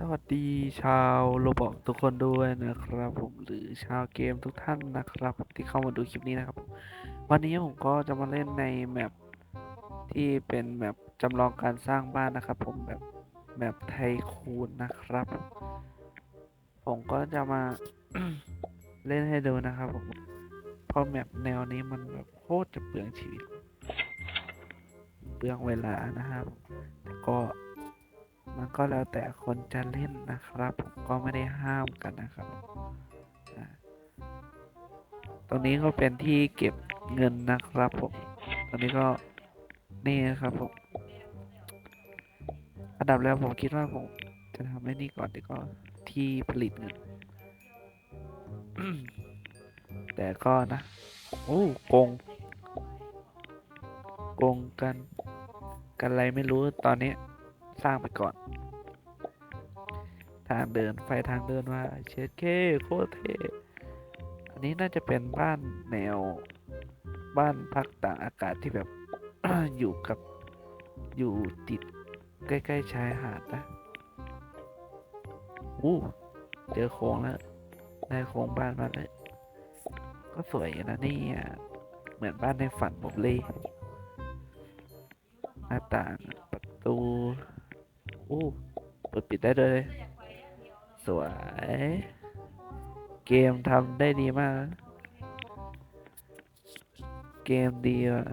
สวัสดีชาวโรบอกทุกคนด้วยนะครับผมหรือชาวเกมทุกท่านนะครับ ที่เข้ามาดูคลิปนี้นะครับ วันนี้ผมก็จะมาเล่นในแมปที่เป็นแมปจำลองการสร้างบ้านนะครับ ผมแบบแมปไทคูนนะครับ ผมก็จะมาเล่นให้ดูนะครับผมเพราะแมปแนวนี้มันแบบโคตรจะเปลืองชีวิต เปลืองเวลานะครับ แต่ก็ มันก็แล้วแต่คนจะเล่นนะครับ ผมก็ไม่ได้ห้ามกันนะครับ ตรงนี้ก็เป็นที่เก็บเงินนะครับผม ตรงนี้ก็นี่นะครับผม อันดับแรกผมคิดว่าผมจะทำให้นี่ก่อนดีกว่าที่ผลิตเงิน แต่ก็นะ โอ้โกงโกงกัน กันอะไรไม่รู้ตอนนี้ สร้างไปก่อน ทางเดินไฟทางเดินว่าเชดเคโคตรเท่อันนี้น่าจะเป็นบ้านแนวบ้านพักต่างอากาศที่แบบ อยู่กับอยู่ติดใกล้ ๆ ชายหาดนะอู้เจอโค้งแล้วได้โค้งบ้านมาเลยก็สวยอยู่นะนี่อะเหมือนบ้านในฝันผมเลยหน้าต่างประตู อู้เปิดปิดได้เลย สวย เกมทำได้ดีมาก เกมดีอะ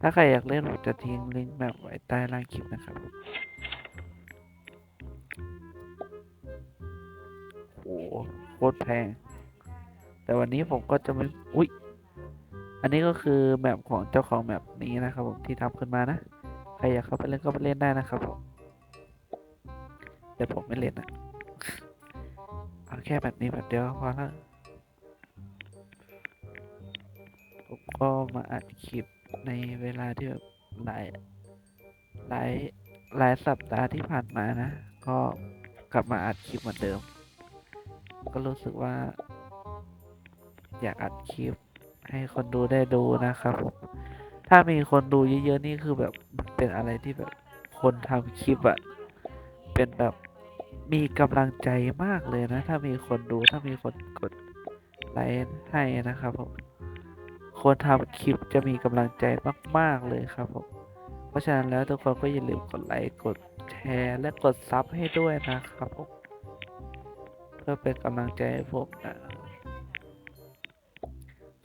ถ้าใครอยากเล่นผมจะทิ้งลิงก์แบบไว้ใต้ล่างคลิปนะครับโอ้โหโคตรแพง แต่วันนี้ผมก็จะไม่ อุ๊ย อันนี้ก็คือแมปของเจ้าของแมปนี้นะครับผมที่ทำขึ้นมานะ ใครอยากเข้าไปเล่นก็ไปเล่นได้นะครับผมแต่ผมไม่เล่นนะเอาแค่แบบนี้แบบเดียวพอแล้วผมก็มาอัดคลิปในเวลาที่แบบหลายหลายหลายสัปดาห์ที่ผ่านมานะ ก็กลับมาอัดคลิปเหมือนเดิม ก็รู้สึกว่า อยากอัดคลิปให้คนดูได้ดูนะครับผม ถ้ามีคนดูเยอะๆนี่คือแบบมันเป็นอะไรที่แบบคนทำคลิปอะเป็นแบบมีกำลังใจมากเลยนะ ถ้ามีคนดูถ้ามีคนกดไลค์ให้นะครับผมคนทำคลิปจะมีกำลังใจมาก ๆเลยครับผมเพราะฉะนั้นแล้วทุกคนก็อย่าลืมกดไลค์กดแชร์และกดซับให้ด้วยนะครับผมเพื่อเป็นกำลังใจให้ผมนะ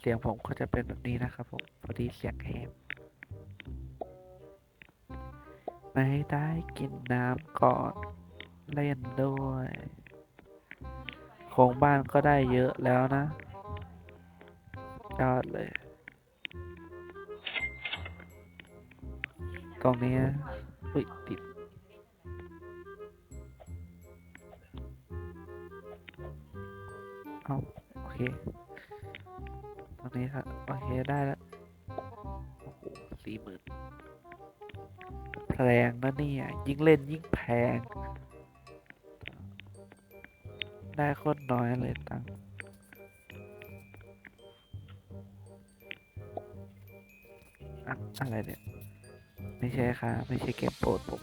เสียงผมก็จะเป็นแบบนี้นะครับผมพอดีเสียงแหบไม่ได้กินน้ำก่อนเล่นด้วยโครงบ้านก็ได้เยอะแล้วนะยอดเลย ตรงนี้อุ้ยติดเอาโอเค นี้ครับโอเคได้แล้วโอ้โหสี่หมื่นแพงนะเนี่ย ยิ่งเล่นยิ่งแพง ได้โคตรน้อยเลยตังอะอะไรเนี่ย ไม่ใช่ค่ะ ไม่ใช่เกมโปรดผม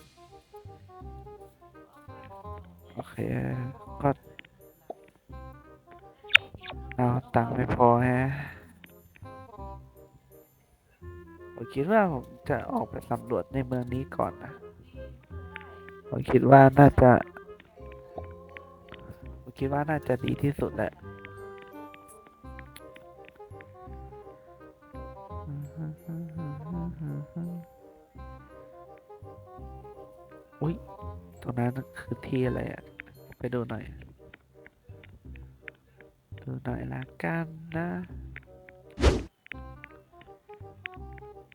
โอเค ก็เอาตังค์ไม่พอแฮะ ผมคิดว่าผมจะออกไปสำรวจในเมืองนี้ก่อนนะ ผมคิดว่าน่าจะ ผมคิดว่าน่าจะดีที่สุดแหละอุ้ย ตรงนั้นคือที่อะไรอะไปดูหน่อย ดูหน่อยละกันนะ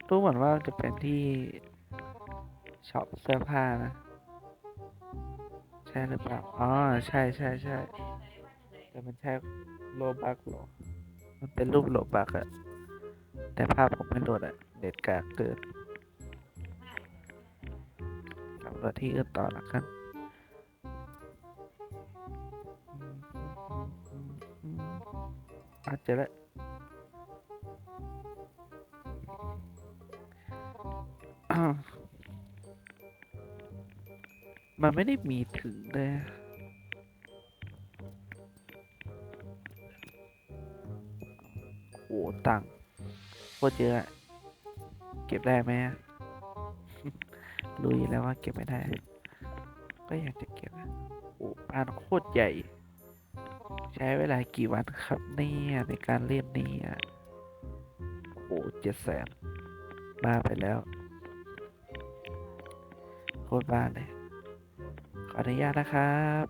รู้เหมือนว่าจะเป็นที่ช็อปเสื้อผ้านะ ใช่หรือเปล่า อ๋อ ใช่ใช่ใช่แต่มันใช่โลบักหรอ มันเป็นรูปโลบักอะแต่ภาพผมไม่โหลดอะเด็ดกากเกินสำรวจที่อื่นต่อละกันอาจจะละ มันไม่ได้มีถึงเลยโอ้ตังโคตรเยอะ เก็บได้ไหมรู้อยู่แล้วว่าเก็บไม่ได้ ก็อยากจะเก็บอะโอ้บ้านโคตรใหญ่ ใช้เวลากี่วันครับเนี่ยในการเล่นเนี่ยโอ้เจ็ดแสนบ้าไปแล้ว โคตรบ้านเลย ขออนุญาตนะครับ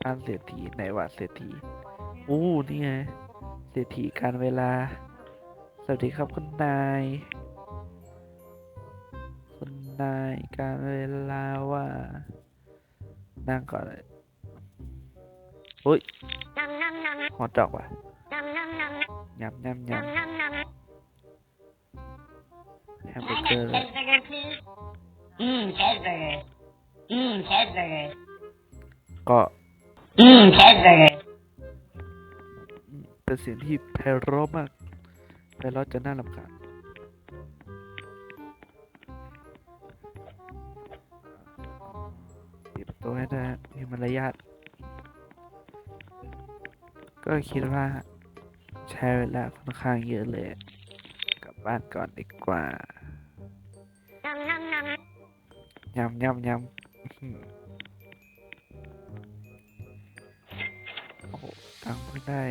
บ้านเศรษฐีไหนวะเศรษฐีอู้นี่ไงเศรษฐีการเวลา สวัสดีครับคุณนาย คุณนายการเวลาว่า นั่งก่อนเลยอุ้ยหอดดอกว่ะยำยำยำแฮมเบอร์เกอร์ เลย Cheeseburger, please. Mmm, cheeseburger. Mmm, cheeseburger. ก็ Mmm, cheeseburger. เป็นเสียงที่ไพเราะมากไพเราะจนน่ารำคาญปิดประตูให้ได้มีมารยาทก็คิดว่าใช้เวลาค่อนข้างเยอะเลย กลับบ้านก่อนดีกว่า ยำยำยำโอ้โหตังค์เพิ่งได้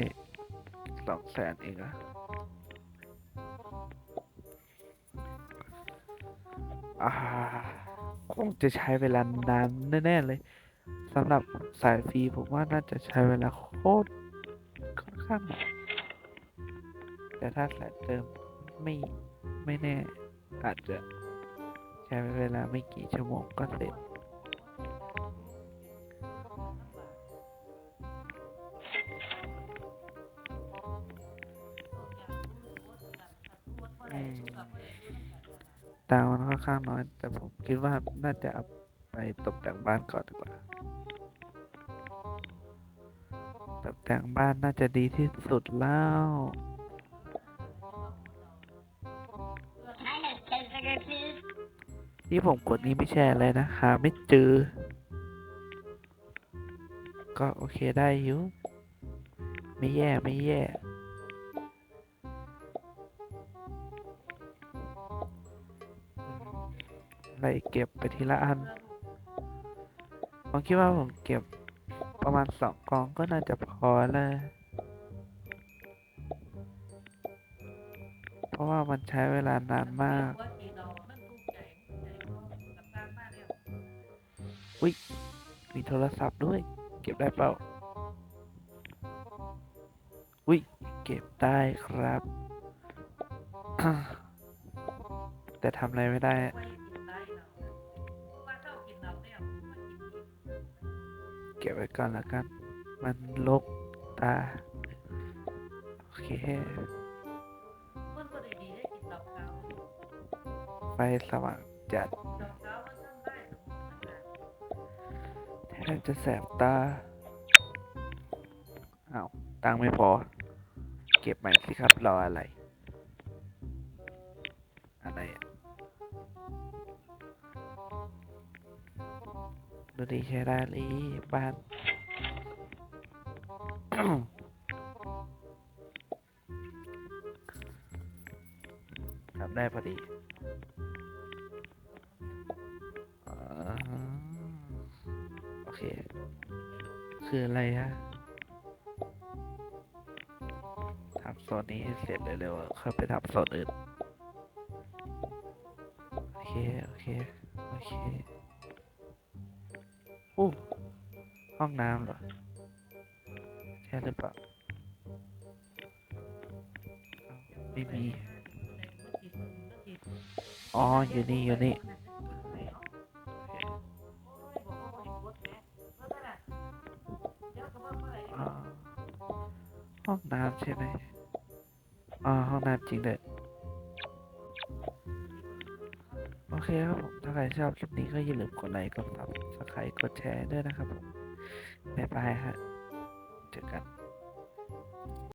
สองแสนเองอะอ่าคงจะใช้เวลานานแน่ ๆ เลยสำหรับสายฟรีผมว่าน่าจะใช้เวลาโคตรค่อนข้างนานแต่ถ้าสายเติมไม่ไม่แน่อาจจะ ช้เวลาไม่กี่ชั่วโมงก็เสร็จตังค์มันค่อนข้างน้อย แต่ผมคิดว่าน่าจะเอาไปตกแต่งบ้านก่อนดีกว่า ตกแต่งบ้านน่าจะดีที่สุดแล้ว ที่ผมกดนี้ไม่ใช่อะไรนะหาไม่เจอ ก็โอเคได้อยู่ ไม่แย่ไม่แย่ไล่เก็บไปทีละอัน ผมคิดว่าผมเก็บประมาณสองกองก็น่าจะพอแล้ว เพราะว่ามันใช้เวลานานมาก มีโทรศัพท์ด้วย เก็บได้เปล่า อุ้ย เก็บได้ครับ แต่ทำอะไรไม่ได้อะเก็บไว้ก่อนละกัน มันลกตา โอเค ไฟสว่างจัด แทบจะแสบตาอ้าวตังไม่พอ เก็บใหม่สิครับรออะไร อะไรอะดูดีใช้ได้ลยบ้านทำได้พอดีอ่า เคคืออะไรฮะทำโซนนี้ให้เสร็จเร็วๆค่อยไปทำโซนอื่น โอเค โอเค โอเคอู้ห้องน้ำเหรอใช่หรือเปล่าไม่มี อ๋อ อยู่นี่ อยู่นี่ ห้องน้ำใช่ไหมอ่าห้องน้ำจริงเลยโอเคครับผม ถ้าใครชอบคลิปนี้ก็อย่าลืมกดไลค์ กดซับสไครต์กดแชร์ด้วยนะครับผม บ๊ายบายฮะ เจอกัน